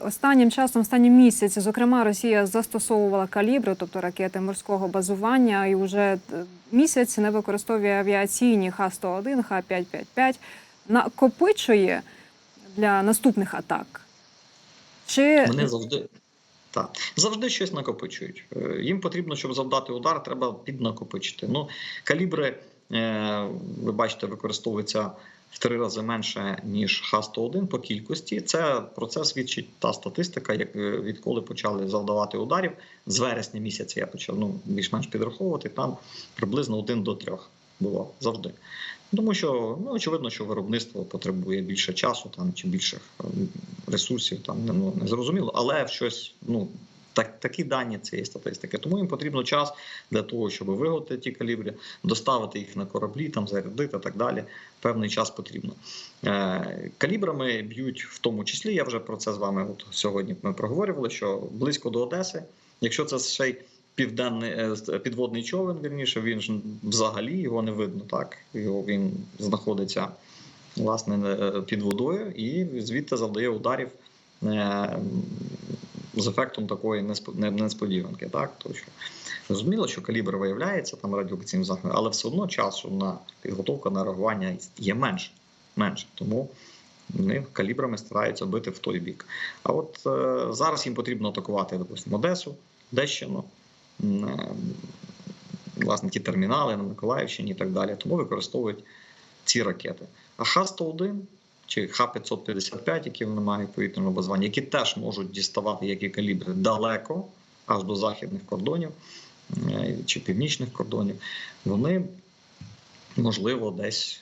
Останнім часом, останні місяці, зокрема, Росія застосовувала калібри, тобто ракети морського базування, і вже е, місяць не використовує авіаційні Х-101, Х-555, накопичує для наступних атак. Чи Вони завжди так, завжди щось накопичують. Е, Їм потрібно, щоб завдати удар, треба піднакопичити. Ну, калібри, ви бачите, використовуються в три рази менше, ніж Х-101 по кількості. Це про це свідчить та статистика, як е, відколи почали завдавати ударів. З вересня місяця я почав ну, більш-менш підраховувати. Там приблизно один до трьох було завжди. Тому що ну очевидно, що виробництво потребує більше часу там чи більше ресурсів, там ну не зрозуміло, але щось ну. Так, такі дані цієї статистики. Тому їм потрібно час для того, щоб виготовити ті калібри, доставити їх на кораблі, там зарядити і так далі. Певний час потрібно. Е, калібрами б'ють в тому числі. Я вже про це з вами от сьогодні ми проговорювали. Що близько до Одеси, якщо це ще й південний е, підводний човен, вірніше, він ж взагалі його не видно. Так його він знаходиться власне е, під водою і звідти завдає ударів. З ефектом такої несподіванки, так тому що зрозуміло, що калібр виявляється там радіолокаційним заходом, але все одно часу на підготовку на реагування є менше. менше. Тому вони калібрами стараються бити в той бік. А от е, зараз їм потрібно атакувати, допустимо, Одесу, Дещину, е, власне, ті термінали на Миколаївщині і так далі. Тому використовують ці ракети. А Х-101 чи Х-555, які вони мають повітряного базування, які теж можуть діставати які калібри далеко, аж до західних кордонів е, чи північних кордонів, вони можливо десь.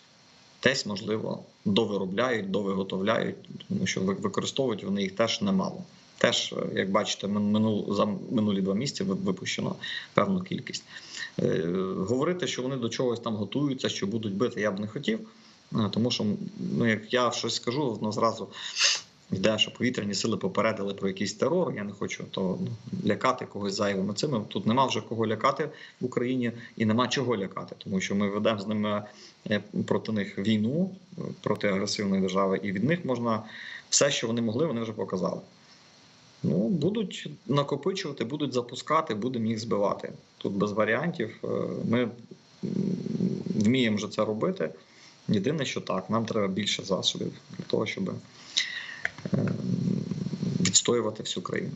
Десь, можливо, довиробляють, довиготовляють, тому що використовують вони їх теж немало. Теж, е, як бачите, минул, за минулі два місяці випущено певну кількість. Е, Говорити, що вони до чогось там готуються, що будуть бити, я б не хотів. Е, Тому що ну, як я щось скажу, воно зразу йде, що повітряні сили попередили про якийсь терор. Я не хочу то ну, лякати когось зайвими цими. Тут нема вже кого лякати в Україні і нема чого лякати, тому що ми ведемо з ними е, проти них війну проти агресивної держави, і від них можна все, що вони могли, вони вже показали. Ну, будуть накопичувати, будуть запускати, будемо їх збивати. Тут без варіантів. Е, Ми вміємо вже це робити. Єдине, що так, нам треба більше засобів для того, щоб е, відстоювати всю країну.